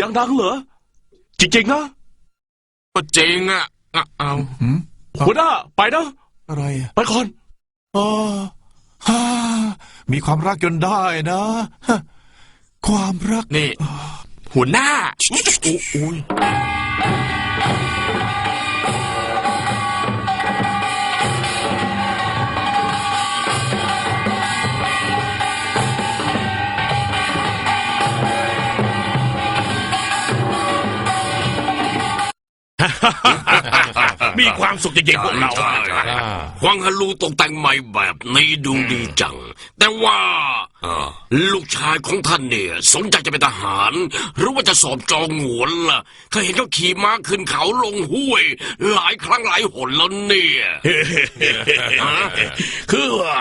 ยังดังเหรอ จริงๆนะ ก็จริงอะอะเอาหืมหัวหน้าไปนะ อะไรอะไปก่อนอ๋อฮ่ามีความรักจนได้นะฮะความรัก นี่ หัวหน้า อุ้ย ความสุขจริงๆพวกเราใช่ใช่ฮวังฮันลูตกแต่งใหม่แบบนี้ดูดีจัง แต่ว่าเอ่อลูกชายของท่านเนี่ย สนใจจะเป็นทหาร หรือว่าจะสอบจองหวนล่ะเคยเห็นเขาขี่ม้าขึ้นเขาลงห้วย หลายครั้งหลายหนแล้วเนี่ยคือว่า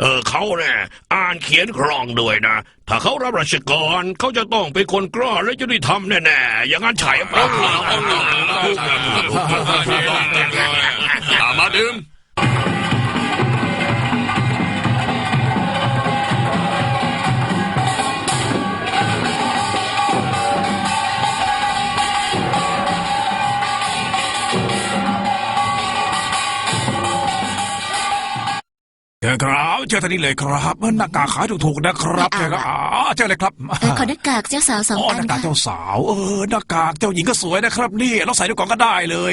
เออเขาเนี่ยอ่านเขียนคล่องด้วยนะ ถ้าเขารับราชการเขาจะต้องเป็นคนกล้าและจะได้ทำแน่ๆอย่างนั้นใช่เปล่าตามมาดื่ม เจอครับเจอท่านนี้เลยครับหน้ากากขายถูกๆนะครับเจอครับอ๋อเจอเลยครับเออขอหน้ากากเจ้าสาวสองอ๋ออัหนน้ากากค่ะเจ้าสาวเออหน้ากากเจ้าหญิงก็สวยนะครับ นี่เราใส่ด้วยก่อนก็ได้เลย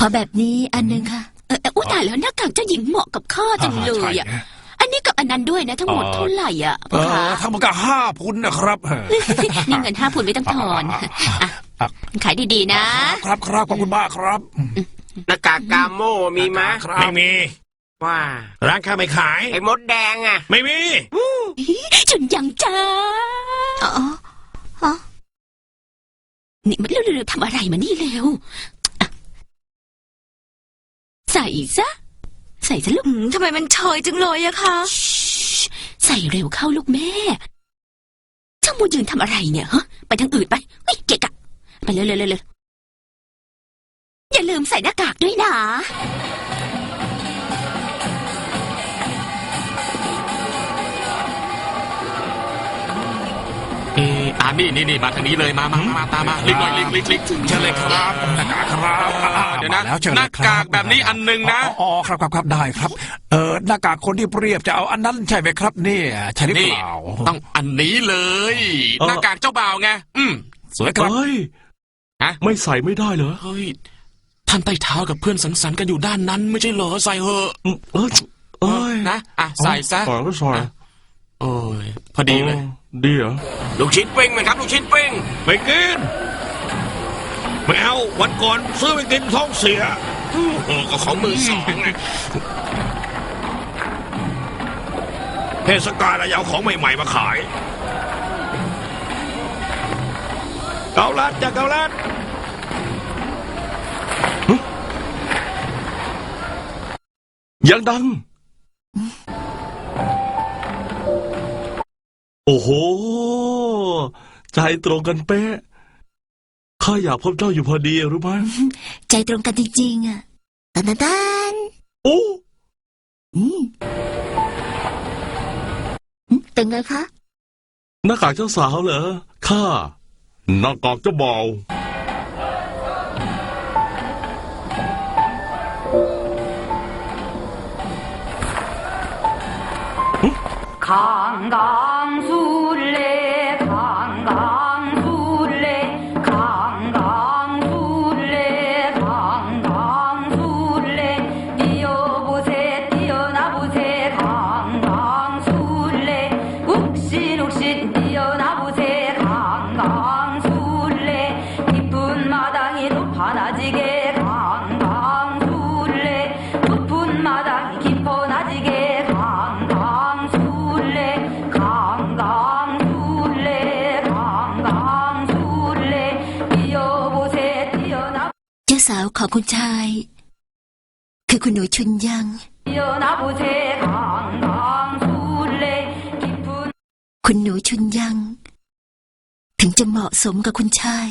ขอแบบนี้อันหนึงค่ะเออเอออุ้ยตายแล้วหน้ากากเจ้าหญิงเหมาะกับข้าจังเลยอะใช่อันนี้กับอันนั้นด้วยนะทั้งหมดเท่าไหร่อะเอพ่ออค้าทั้งหมดก็ห้าพุนนะครับนี่เงินห้าพันไม่ต้องทอนอะขายดีๆนะ ครับครับขอบคุณมากครับหน้ากากกาโมมีไหมครับไม่มี ว่าร้านค้าไม่ขาย ไอ้มดแดงอะ ไม่มี จุนยังจ้าอ๋ออ๋อนี่มันเร็วๆทำอะไรมานี่เร็วอะใส่ซะ ใส่ซะลูกทำไมมันเฉยจังเลยอะคะใส่เร็วเข้าลูกแม่เจ้ามูยืนทำอะไรเนี่ยฮะ ไปทางอื่นไปเฮ้ยเกะกะ ไปเร็วเร็วเร็วเร็วอย่าลืมใส่หน้ากากด้วยนะ เอออ่านี่นี่นี่มาทางนี้เลยมามามามาตามมาลิกหน่อยลิกลิกลิกเชิญเลยครับหน้ากากครับอ่าเดี๋ยวนะมาแล้วเชิญหเลน้ายครับกากแบบนี้อันหนึ่งนะ อ๋ออ๋อครับครับครับได้ครับ เออหน้ากากคนที่เปรียบจะเอาอันนั้นใช่ไหมครับเนี่ยใช่หรือนี่เปล่าต้องอันนี้เลยหน้ากากเจ้าบ่าวไงอืมสวยครับเฮ้ยฮะ ไม่ใส่ไม่ได้เหรอเฮ้ยท่านไต่เท้ากับเพื่อนสังสรรค์กันอยู่ด้านนั้นไม่ใช่เหรอใส่เหอะอืมเอ้ยเอ้ยนะอะใส่ซะใส่ก็ใส่โอ้ยพอดีเลยออ ดีเหรอลูกชิ้นปิ้งไหมครับ ลูกชิ้นปิ้งไม่กินไม่เอาวันก่อนซื้อไปกินท้องเสียโอ้ก็ของมือสองไงเทศกาลอะไรเอาของใหม่ ๆ มาขาย เกาลัดจากเกาลัดยังดัง โอ้โห ใจตรงกันเป๊ะ ข้าอยากพบเจ้าอยู่พอดีรู้ไหมใจตรงกันจริงๆอะตันตันโอ้อืมเป็นไงคะ หน้ากากเจ้าสาวเหรอ ข้า หน้ากากเจ้าบ่าวหึ 강강술래 จ้าสาวของคุณชาย คือคุณหนูชุนยัง คุณหนูชุนยัง ถึงจะเหมาะสมกับคุณชาย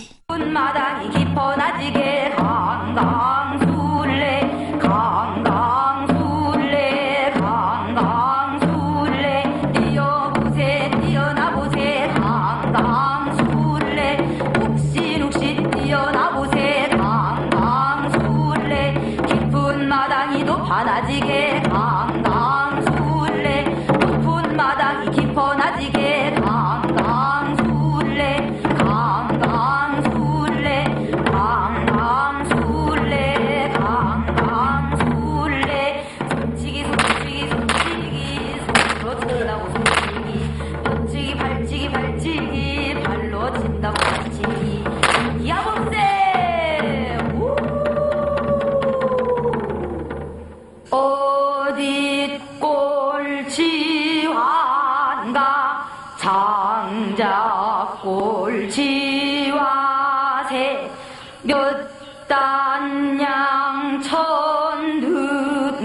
떠나지게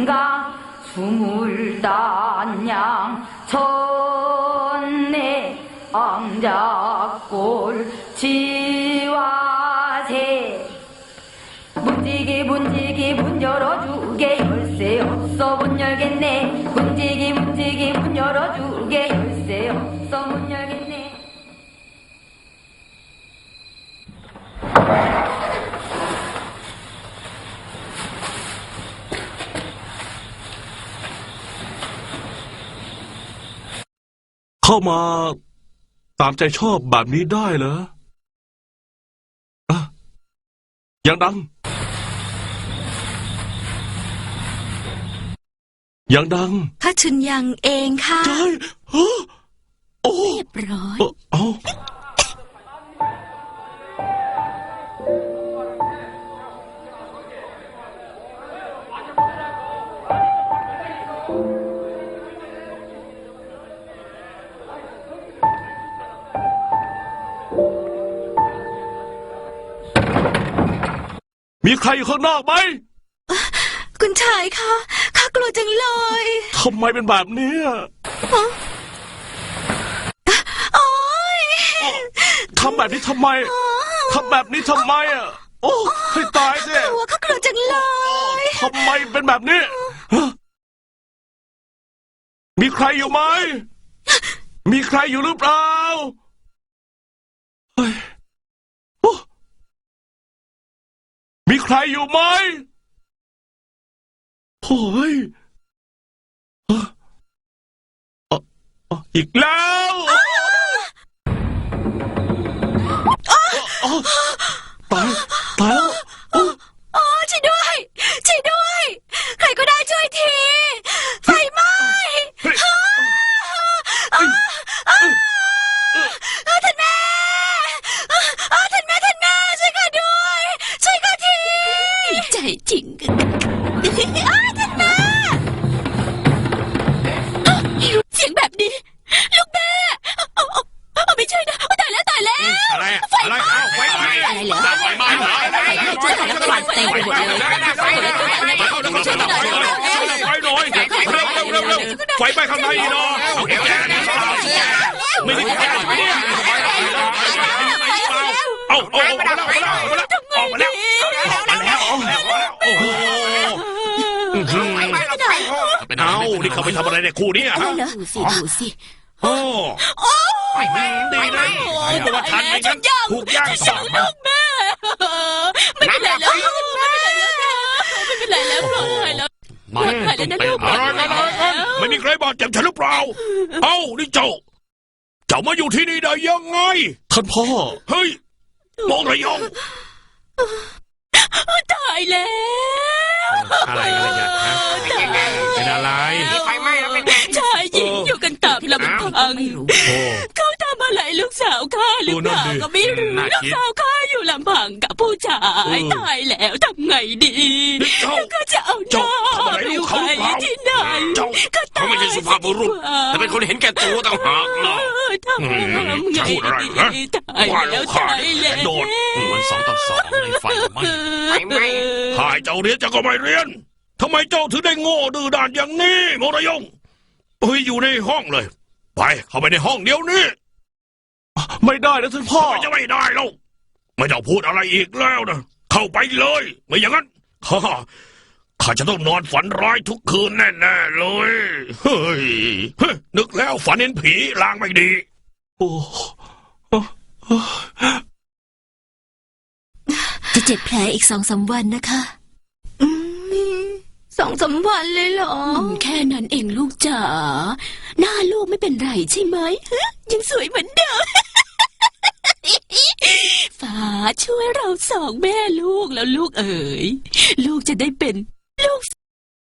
천든가 스물 단양 천내 앙자골 지와새 문지기 문지기 문 열어주게 열쇠 없어 못 열겠네. 문지기 문지기 문 열어주 เข้ามาตามใจชอบแบบนี้ได้เหรออะยังดัง ยังดังข้าชุนยังเองค่ะ ใช่เฮ้อโอ้เรียบร้อย เอ่อเอา ใครอยู่ข้างนอกไหมคุณชายคะข้ากลัวจังเลยทำไมเป็นแบบนี้อะโอ๊ยทำแบบนี้ทำไมทำแบบนี้ทำไมอะโอ้ให้ตายสิกลัวข้ากลัวจังเลยทำไมเป็นแบบนี้ฮะมีใครอยู่ไหม มีใครอยู่หรือเปล่าเฮ้ยโอ้มี ใครอยู่ไหมโอ้ยเอ่อเอ่อเอ่ออีกแล้วเอ่อตาย ไม่ได้แกใช่ไหมเนี่ยเอาเอาเอามาแล้วเอามาแล้วเอามาแล้วออกมาแล้วออกมาแล้วออกมาแล้วโอ้โหเอานี่เขาไปทำอะไรในคู่นี้อะอะไรฮะเหรอดูสิดูสิโอ้ดีนะตัวทันไม่งั้นถูกย่างสองมาแม่ไม่เป็นไรแล้วไม่เป็นไรแล้วปลอดภัยแล้วไม่ปลอดภัยแล้วนะลูกอะไรกันอะไรกันไม่มีใครบาดเจ็บฉันหรือเปล่า เอ้านี่เจ้า เจ้ามาอยู่ที่นี่ได้ยังไง ท่านพ่อ เฮ้ย มองระยอง ตายแล้วอะไรกันเนี่ยฮะเป็นอะไรชายหญิงอยู่กันตามลำพัง โอ้เขาทำอะ ไรลูกสาวข้าหรือเปล่าก็ไม่รู้ลูกสาวข้าอยู่ลำพังกับผู้ชายตายแล้วทำไงดีเจ้าก็จะเอาหน้าไปไว้ที่ไหนเจ้าก็ตาเขายไม่ใช่สุภาพบุรุษ แต่เป็นคนเห็นแก่ตัวต่างหากเนาะทำไงจะพูดอะไรฮะตายว่าแล้ลูวกข้าตายแล้วโดดมันสองต่อสองในไฟไหม้หายเจ้าเรียนเจ้าก็ไม่เรียนทำไมเจ้าถึงได้โง่ดื้อด้านอย่างนี้โมระยงเฮ้ยอยู่ในห้องเลย ไปเข้าไปในห้องเดี๋ยวนี้ ไม่ได้นะท่านพ่อทำไมจะไม่ได้แล้วไม่ต้องพูดอะไรอีกแล้วนะ เข้าไปเลย ไม่อย่างนั้นข้าข้าจะต้องนอนฝันร้ายทุกคืนแน่ๆเลยเฮ้ยเฮ้ยนึกแล้วฝันเห็นผีลางไม่ดี โอ้จะเจ็บแผลอีกสองสาวันนะคะสองสาวันเลยเหรอ แค่นั้นเองลูกจ๋า หน้าลูกไม่เป็นไรใช่ไหมฮะยังสวยเหมือนเดิมฟ้าช่วยเราสองแม่ลูกแล้วลูกเอ๋ยลูกจะได้เป็นลูก